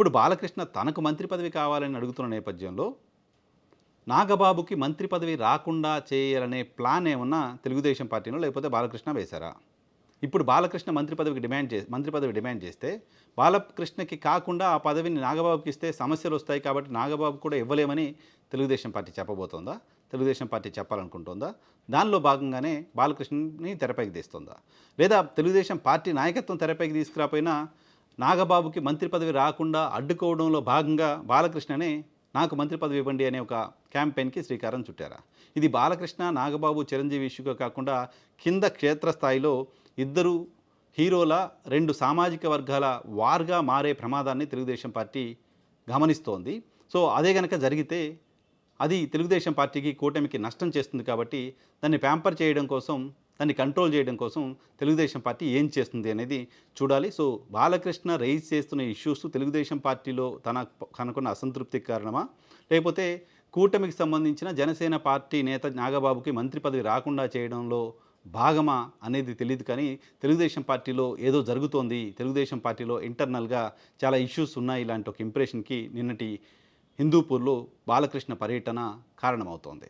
ఇప్పుడు బాలకృష్ణ తనకు మంత్రి పదవి కావాలని అడుగుతున్న నేపథ్యంలో నాగబాబుకి మంత్రి పదవి రాకుండా చేయాలనే ప్లాన్ ఏమన్నా తెలుగుదేశం పార్టీలో లేకపోతే బాలకృష్ణ వేశారా? ఇప్పుడు బాలకృష్ణ మంత్రి పదవికి డిమాండ్ చే మంత్రి పదవి డిమాండ్ చేస్తే బాలకృష్ణకి కాకుండా ఆ పదవిని నాగబాబుకి ఇస్తే సమస్యలు వస్తాయి కాబట్టి నాగబాబు కూడా ఇవ్వలేమని తెలుగుదేశం పార్టీ చెప్పబోతోందా? తెలుగుదేశం పార్టీ చెప్పాలనుకుంటుందా? దానిలో భాగంగానే బాలకృష్ణని తెరపైకి తీస్తుందా? లేదా తెలుగుదేశం పార్టీ నాయకత్వం తెరపైకి తీసుకురాపోయినా నాగబాబుకి మంత్రి పదవి రాకుండా అడ్డుకోవడంలో భాగంగా బాలకృష్ణనే నాకు మంత్రి పదవి ఇవ్వండి అనే ఒక క్యాంపెయిన్కి శ్రీకారం చుట్టారా. ఇది బాలకృష్ణ నాగబాబు చిరంజీవి ఇష్యూగా కాకుండా కింద క్షేత్రస్థాయిలో ఇద్దరు హీరోల రెండు సామాజిక వర్గాల వార్గా మారే ప్రమాదాన్ని తెలుగుదేశం పార్టీ గమనిస్తోంది. సో అదే కనుక జరిగితే అది తెలుగుదేశం పార్టీకి కూటమికి నష్టం చేస్తుంది కాబట్టి దాన్ని ప్యాంపర్ చేయడం కోసం దాన్ని కంట్రోల్ చేయడం కోసం తెలుగుదేశం పార్టీ ఏం చేస్తుంది అనేది చూడాలి. సో బాలకృష్ణ రైజ్ చేస్తున్న ఇష్యూస్ తెలుగుదేశం పార్టీలో తన కనుకున్న అసంతృప్తికి కారణమా? లేకపోతే కూటమికి సంబంధించిన జనసేన పార్టీ నేత నాగబాబుకి మంత్రి పదవి రాకుండా చేయడంలో భాగమా అనేది తెలియదు కానీ తెలుగుదేశం పార్టీలో ఏదో జరుగుతోంది. తెలుగుదేశం పార్టీలో ఇంటర్నల్గా చాలా ఇష్యూస్ ఉన్నాయి. ఇలాంటి ఒక ఇంప్రెషన్కి నిన్నటి హిందూపూర్లో బాలకృష్ణ పర్యటన కారణమవుతోంది.